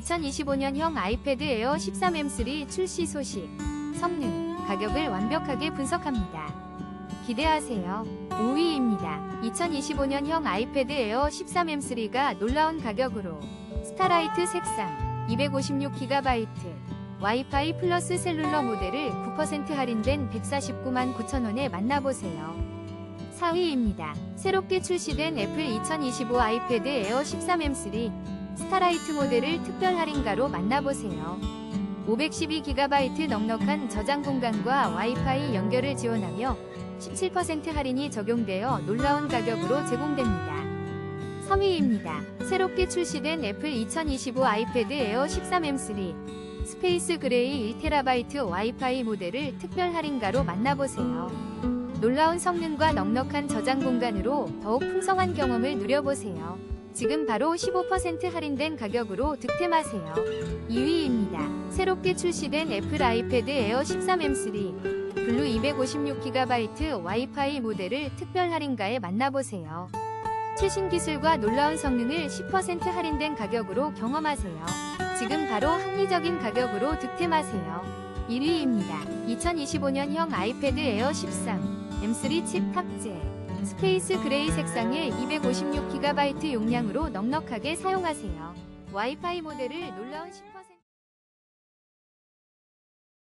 2025년형 아이패드 에어 13M3 출시 소식, 성능, 가격을 완벽하게 분석합니다. 기대하세요. 5위입니다. 2025년형 아이패드 에어 13M3가 놀라운 가격으로 스타라이트 색상 256GB 와이파이 플러스 셀룰러 모델을 9% 할인된 149만 9천원에 만나보세요. 4위입니다. 새롭게 출시된 애플 2025 아이패드 에어 13M3 스타라이트 모델을 특별 할인가로 만나보세요. 512GB 넉넉한 저장 공간과 와이파이 연결을 지원하며 17% 할인이 적용되어 놀라운 가격으로 제공됩니다. 3위입니다. 새롭게 출시된 애플 2025 아이패드 에어 13M3 스페이스 그레이 1TB 와이파이 모델을 특별 할인가로 만나보세요. 놀라운 성능과 넉넉한 저장 공간으로 더욱 풍성한 경험을 누려보세요. 지금 바로 15% 할인된 가격으로 득템하세요. 2위입니다. 새롭게 출시된 애플 아이패드 에어 13M3 블루 256GB 와이파이 모델을 특별 할인가에 만나보세요. 최신 기술과 놀라운 성능을 10% 할인된 가격으로 경험하세요. 지금 바로 합리적인 가격으로 득템하세요. 1위입니다. 2025년형 아이패드 에어 13 M3 칩 탑재 스페이스 그레이 색상의 256GB 용량으로 넉넉하게 사용하세요. 와이파이 모델을 놀라운 10%